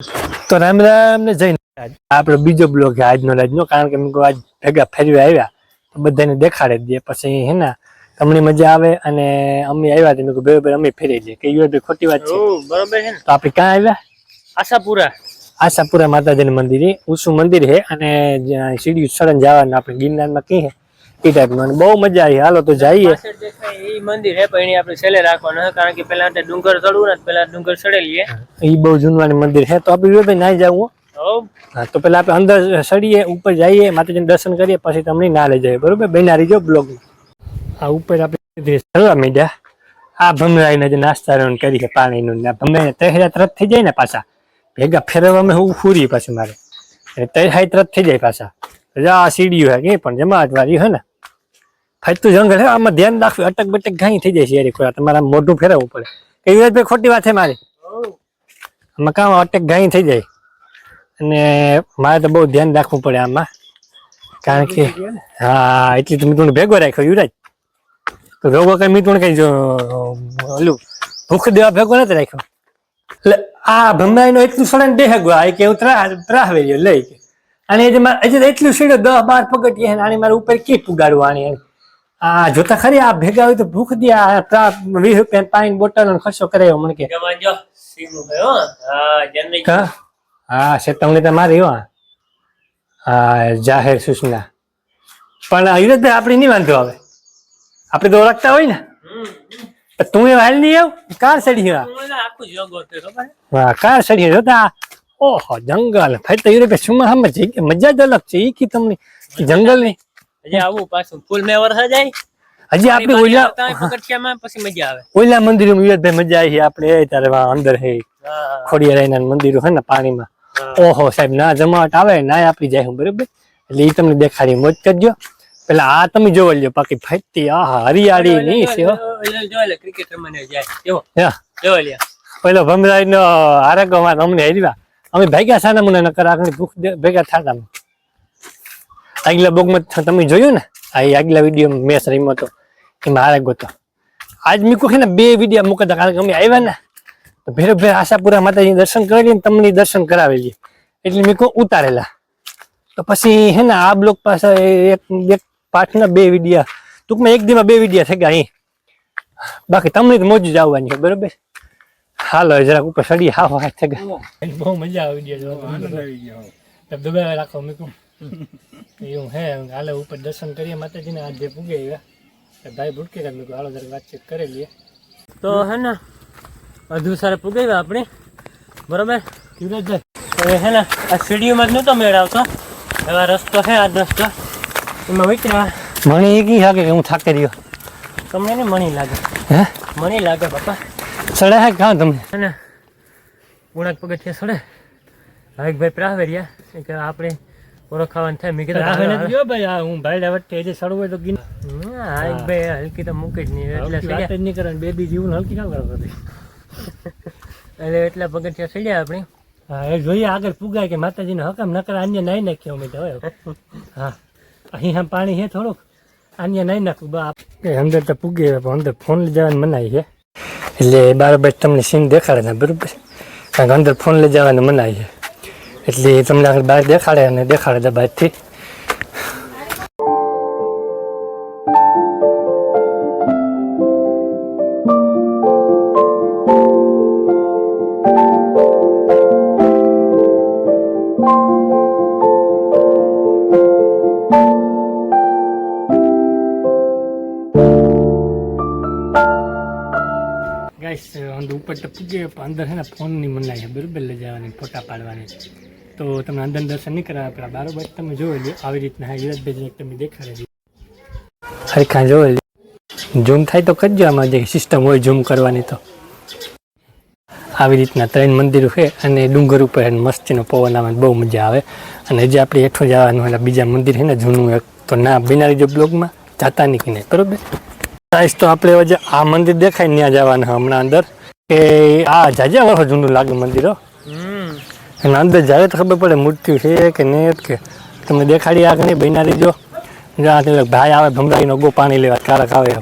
તો રામ રામ ને જઈને નારાયણ. બીજો બ્લોગ છે આજનો આજનો કારણ કે મેં આજ ભેગા ફેરવી આવ્યા તો બધાને દેખાડે જ દઈએ પછી હે ને તમને મજા આવે અને અમે આવ્યા તો મેં ભાઈ બરાબર અમે ફેરી જઈએ કે ઈ ખોટી વાત છે. બરોબર છે તો આપણે ક્યાં આવ્યા? આશાપુરા. આશાપુરા માતાજીનું મંદિર. ઊંચું મંદિર છે અને સીડી સળન જવાનું આપણે ગિરનારમાં કઈ છે એ ટાઈપનું અને બહુ મજા આવી. હાલો તો જઈએ. પાછળ દેખાય એ મંદિર હે પણ એની આપણે છેલ્લે રાખવાનું છે કારણ કે પેલા આપણે ડુંગર ચડવું ને પેલા ડુંગર ચડેલીએ એ બહુ જૂનવાનું મંદિર છે તો આપણે ભાઈ ના જવું હો. હો. હા તો પેલા આપણે અંદર સડીએ ઉપર જઈએ માતાજીનું દર્શન કરીએ પછી તમને ના લઈ જાય બરોબર? બેના રહીજો બ્લોગ આ ઉપર આપણે ધીરે ચડવા માંડ્યા. આ ભમરાઈને જે નાસ્તા રન કરી છે પાણીનું ને. ભમરાઈને તહેરા તરત થઈ જાય ને પાછા. ભેગા ફેરવવામાં હું ફૂરી પાછું મારે. એટલે તહેરાઈ તરત થઈ જાય પાછા. એટલે આ સીડીઓ હે કે પણ જમાત વાળી હે ને. ફરતું જંગલ હે, આમાં ધ્યાન રાખવું, અટક બટક ઘાઈ થઈ જાય છે ખોરા તમારા મોઢું ફેરવવું પડે. કે યુવરાજભાઈ, ખોટી વાત છે મારી. આમાં કામ અટક ઘાઈ થઈ જાય. અને મારે તો બહુ ધ્યાન રાખવું પડે આમાં. કારણ કે, હા, એટલી તો મીઠું ભેગો રાખ્યો યુવરાજ. તો ભેગો કઈ મીઠું કઈ જો, ઓલું, ભૂખ દેવા ભેગો નથી રાખ્યો. એટલે આ ભમરાઈ નો એટલું સડન બેહગો આ કે હું ત્રાહ ત્રાહ વેલ્યો લઈ અને એ હજી એટલું સીડો દસ બાર છે આની મારે ઉપર કી પુગાડવું આની એમ. આ જોતા ખરી આ ભેગા હોય તો ભૂખ દે આ વીસ રૂપિયા પાણી બોટલ ખર્ચો કરાયો મને કે. હો. ચેતવણી તો મારી હા. જાહેર સૂચના. પણ યુવરાજભાઈ આપણે નહીં વાંધો આવે. આપણે તો ઓળખતા હોય ને. તું એ હાલ નહીં આવ કાર સડી હા કાર સડી જોતા. ઓહો જંગલ. ફરી તો યુવરાજભાઈ કે મજા જ અલગ છે. એ કી તમને જંગલની હજી આવું પાછું ફૂલ મેવર જાય. હજી આપણે ઓલા પગથિયામાં પછી મજા આવે. ઓલા મંદિરમાં વિવેકભાઈ મજા આવી આપણે ત્યારે અંદર હે હા. ખોડિયારાયના મંદિર છે ને પાણીમાં. ઓહો સાહેબ ના જમાવટ આવે ના આપી જાય હું બરોબર? એટલે એ તમને દેખાડી મોજ કરજો. પેલા આ તમે જોવા લ્યો બાકી ફરતી આ હરિયાળી નહીં છે હો. ક્રિકેટ રમને જાય. જોવા હા. પેલો ભમરાઈ નો આરોગ્યમાં અમને હરવા અમે ભાગ્યા સાના મને નકર આગળ ભૂખ ભેગા થતા. આગલા બોગમાં થ- તમે જોયું ને? આ ઈ આગલા વીડિયો મેચ રમ્યો હતો. એમાં આરોગ્ય હતો આજ મીકુ છે ને બે વીડિયો મૂકતા કારણ કે અમે આવ્યા ને તો ભેરો ભેર આશાપુરા માતાજી દર્શન કરી ને તમને દર્શન કરાવેલી એટલે મીકુ ઉતારેલા. તો પછી હે ને આ બ્લોક પાસે એક એક પાઠના બે વિડીયા ટૂંકમાં એક દીમાં બે વિડીયા થઈ ગયા અહીં. બાકી તમને તો મોજ જ આવવાની છે બરોબર? હાલો જરાક ઉપર સડી હા હા થઈ ગયા. બહુ મજા આવી ગઈ જોવાની દબાવે રાખો મીકું એવું હે હાલે ઉપર દર્શન કરીએ માતાજીને આજે પૂગે આવ્યા ભાઈ ભૂટકે કાઢ મૂક્યું હાલો જરાક વાતચીત કરી લઈએ. તો હે ને અધુ સારે પુગાવ્યા આપણે બરાબર? યુવરાજભાઈ. હે ને આ સીડીઓમાં જ નહોતો મેળવતો હવે રસ્તો છે આ રસ્તો. એમાં વિચાર મણી કી લાગે હું થાકી રહ્યો? તમને નહીં મણી લાગે. હે? મણી લાગે બાપા. સડે હે કાં તમને? હે ને ગુણાક પગથિયા સડે ભાઈ પ્રાવે રહ્યા કે આપણે ઓળખાવાનું થાય. મેં કીધું ગયો ભાઈ આ હું ભાઈ વચ્ચે જે સડવું હોય તો ગીન. હા, ભાઈ હલકી તો મૂકી જ નહીં. એટલે વાત સડ્યા જ નહીં કરવાની બે દી જીવન હલકી કામ કરવા એટલે એટલા પગથિયા સડ્યા આપણે. હા એ જોઈએ આગળ પુગાય કે માતાજીને હકામ નકર અન્ય નાઈ નાખ્યો અમે તો હા અહીં આમ પાણી છે થોડુંક અન્ય નાઈ નાખું બા. એ અંદર તો પૂગે પણ અંદર ફોન લઈ જવાની મનાઈ છે. એટલે બરાબર તમને સીન દેખાડે ને બરોબર? કારણ કે અંદર ફોન લઈ જવાની મનાઈ છે. એટલે તમને આગળ બહાર દેખાડે અને દેખાડે બહારથી ગાઈસ અંદર ઉપર ટપકી ગયો અંદર છે ને ફોનની મનાઈ છે, બરોબર? લઈ જવાની, ફોટા પાડવાની. તો તમને અંદર દર્શન નહીં કરાવ્યા પેલા બારોબાર તમે જોઈ લો આવી રીતના યુવરાજભાઈ તમે દેખાડે હરખા જોઈ લો ઝૂમ થાય તો કરજો, આમાં જે સિસ્ટમ હોય ઝૂમ કરવાની તો. આવી રીતના ત્રણ મંદિરો છે અને ડુંગર ઉપર મસ્તીનો પવન આવે બહુ મજા આવે. અને હજી આપણે હેઠું જવાનું એટલે બીજા મંદિર છે ને, જૂનું એક તો ના બિનારી જો બ્લોગમાં, જાતા નહીં નહીં, બરોબર? સાઈઝ તો આપણે હવે આ મંદિર દેખાય ત્યાં જવાનું હમણાં અંદર. કે આ જાજા વર્ષો જૂનું લાગે મંદિરો અને અંદર જાય તો ખબર પડે મૂર્તિ છે કે નહીં કે તમે દેખાડી આ નહીં બનાવી જો. જ્યાં ભાઈ આવે ભમરાઈનો ગો પાણી લેવા કારક આવે.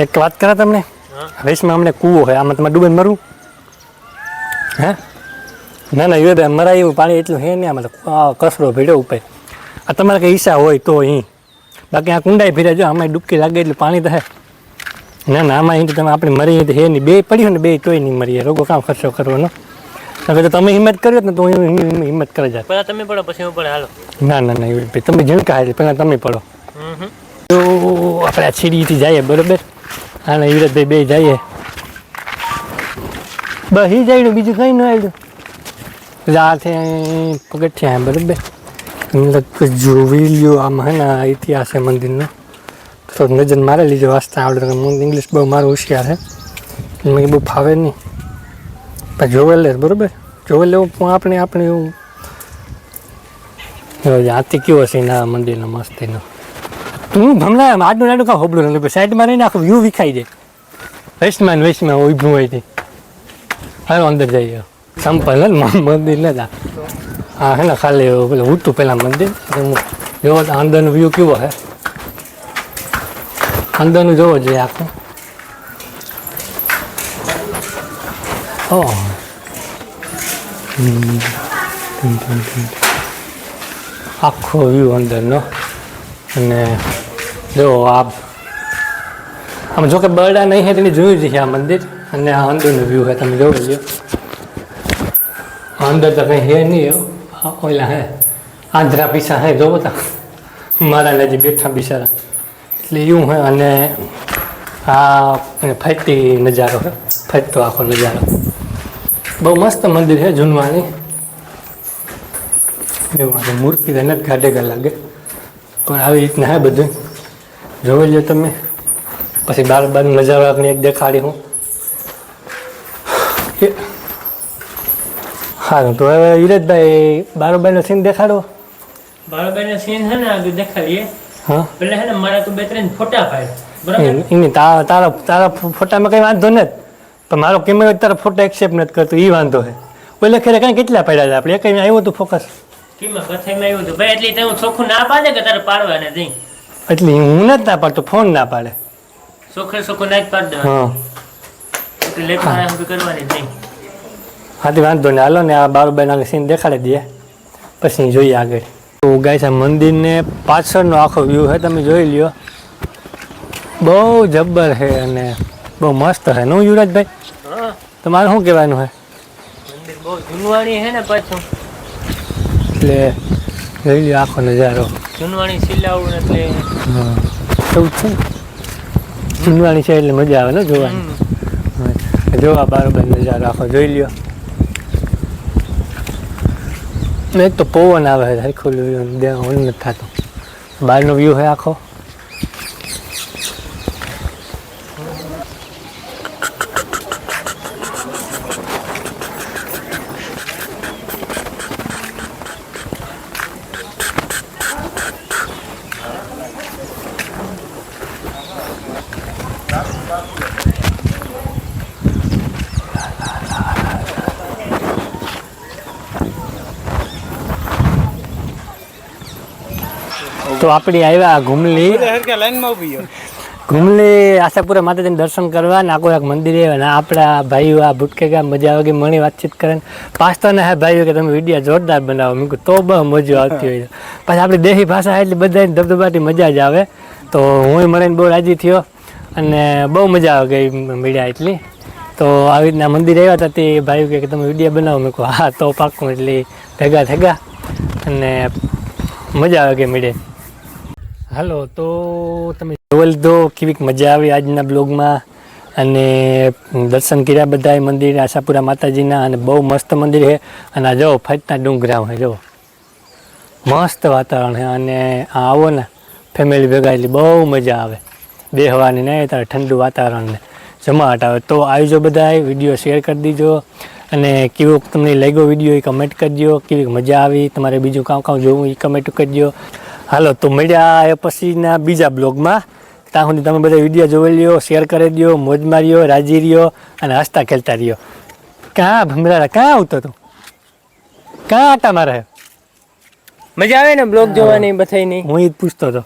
એક વાત કરા તમને? રેશમાં અમને કૂવો હોય આમાં તમે ડૂબે મરવું? હે? ના ના યુવભાઈ મરાય એવું પાણી એટલું હે ને આમાં કસરો ભીડ્યો ઉપર. આ તમારે કંઈ ઈચ્છા હોય તો અહીં. બાકી આ કુંડાઈ ભીડે જો આમાં ડૂબકી લાગે એટલે પાણી તો હે. ના ના આમાં અહીં તમે આપણે મરી તો હે નહીં. બે પડ્યું ને બે તોય નહીં મરીએ. રોગો કામ ખર્ચો કરવાનો. નકર તો તમે હિંમત કર્યો ને તો હું હિંમત કરે જાય પહેલાં તમે પડો પછી હું પડે હાલો. ના ના ના એવી તમે ઝીણકા એટલે પહેલાં તમે પડો. તો આપણે આ છીડીથી જઈએ બરોબર? હા ને યુવરાજભાઈ બે જઈએ. એ જાય બીજું કંઈ ન આવ્યું. રાતે પગથિયા બરોબર? જોવી લ્યો આમ હે ને આ ઇતિહાસ છે મંદિરનો. તો નજર મારે લીધો વાંચતા આવડે ઇંગ્લિશ બહુ મારું હોશિયાર છે. મને બહુ ફાવે નહીં. પણ જોવે લે બરોબર? જોવે લેવું પણ આપણે આપણે એવું હાથી કયો હશે એના મંદિરનો મસ્તીનો? તું ભમલા, આડું નાડું કાં હોબળું નથી સાઈડમાં રહીને આખું વ્યૂ વિખાઈ જાય. વેસ્ટમાં ને વેસ્ટમાં ઊભું હોય તે. હાલો, અંદર જઈએ. સંપલ ને મંદિર ને જા હા હે ને ખાલી પેલું ઉઠતું પહેલાં મંદિર. જોવો અંદરનું વ્યૂ કેવો હે? અંદરનું જોવો જોઈએ આખું. આખો વ્યૂ અંદરનો અને જો આ આમ જોકે બરડા નહીં તેની જોયું છે આ મંદિર અને આ અંદરનું વ્યૂ હે તમે જોઈ લો અંદર તો કંઈ હે નહીં ઓલા હે આંધ્રા પીસા હે જોવો તો મારા નજીક બેઠા બિચારા એટલે એવું હે અને આ ફરતી નજારો હે ફરતો આખો નજારો બહુ મસ્ત મંદિર છે જૂનવાણી. એવું મૂર્તિ તો નથી ઘાટે લાગે. પણ આવી રીતના હે બધું. જોઈ લો તમે. પછી બાર બાર નજારો આપણે એક દેખાડી હું. સારું તો હવે યુરેશભાઈ બારોબારનો સીન દેખાડો. બાળાબાઈનો સીન છે ને આગળ દેખાડીએ. હા. પેલા છે ને મારા તો બે ત્રણ ફોટા પાડે બરાબર? તારા તારા તારા ફોટામાં કંઈ વાંધો નથી. પણ મારો કેમેરો અત્યારે ફોટો એક્સેપ્ટ નથી કરતો એ વાંધો છે ઓલે ખેરે કાંઈ કેટલા પડ્યા છે આપણે? કઈ આવ્યું હતું ફોકસ કેમાં? કથામાં આવ્યું હતું. ભાઈ એટલે તમે ચોખ્ખું ના પાડે કે તારે પાડવાને જઈ એટલે હું નથી ના પાડતો ફોન ના પાડે. ચોખ્ખે ચોખ્ખું ના જ પાડ દેવાનું. હા. એટલે લેખમાં કરવાની જઈ હાથી વાંધો ને હાલો ને આ બારોબાર સીન દેખાડી દઈએ. પછી જોઈએ આગળ. તો ગાય છે મંદિરને પાછળનો આખો વ્યૂ છે તમે જોઈ લ્યો. બહુ જબ્બર છે અને બહુ મસ્ત છે. નું યુવરાજભાઈ? હા. તમારે શું કહેવાનું છે? મંદિર બહુ જૂનવાણી છે ને પાછું. એટલે જોઈ લ્યો આખો નજારો. જૂનવાણી શિલાવું એટલે હા. એવું છે? જૂનવાણી છે એટલે મજા આવે ને જોવાની. જોવા બારોબર નજારો આખો જોઈ લ્યો. ને એક તો પવન આવે હરખું ઓન નથી થતું. બહારનો વ્યૂ છે આખો. તો આપણે આવ્યા ઘુમલી. ઘુમલી આશાપુરા માતાજીને દર્શન કરવા ને આખું એક મંદિર આવ્યા. ને આપણા ભાઈઓ આ ભૂટકે ગયા મજા આવે કે મણી વાતચીત કરે ને. પાછતા ને હે ભાઈઓ કે તમે વીડિયો જોરદાર બનાવો. મેં તો બહુ મજા આવતી હોય પછી પાછી આપણી દેહી ભાષા એટલે બધાને ધબધબાટી મજા જ આવે. તો હું મળીને બહુ રાજી થયો. અને બહુ મજા આવે ગઈ મીડિયા એટલી. તો આવી રીતના મંદિર આવ્યા હતા તે ભાઈ કે તમે વીડિયો બનાવો. મેં કહું હા તો પાકું એટલે ભેગા થેગા. અને મજા આવે ગઈ મીડિયા હાલો, તો તમે જોઈ લીધો કેવીક મજા આવી આજના બ્લોગમાં. અને દર્શન કર્યા બધાય મંદિર, આશાપુરા માતાજીના, અને બહુ મસ્ત મંદિર છે. અને આ જો ફરતા ડુંગરા છે જો. મસ્ત વાતાવરણ છે. અને આ આવો ને ફેમિલી ભેગા એટલે બહુ મજા આવે. બેહવાની નહીં, તારે ઠંડુ વાતાવરણ ને. જમાવટ આવે. તો આવજો બધા વીડિયો શેર કરી દીજો. અને કેવો તમને લાગ્યો વીડિયો, એ કમેન્ટ કરજો કેવી મજા આવી, તમારે બીજું કામ કામ જોવું એ કમેન્ટ કરજો હાલો તો મળ્યા એ પછીના બીજા બ્લોગમાં. ત્યાં સુધી તમે બધા વીડિયો જોઈ લ્યો શેર કરી દો મોજ માર્યો રાજી રહ્યો અને હસતા ખેલતા રહ્યો. ક્યાં ભમરા ક્યાં આવતો તું? ક્યાં આટા મારે? મજા આવે ને બ્લોગ જોવાની બધાયની? હું એ જ પૂછતો હતો.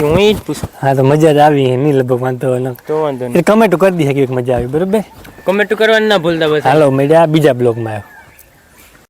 હું ઈ જ પૂછ. હા તો મજા જ આવી નહીં લગભગ વાંધો ન તો વાંધો નહીં. કમેન્ટ કરી દીધી કે મજા આવી બરોબર? કમેન્ટ કરવાનું ના ભૂલતા બસ હાલો મળ્યા બીજા બ્લોગમાં. આવ્યો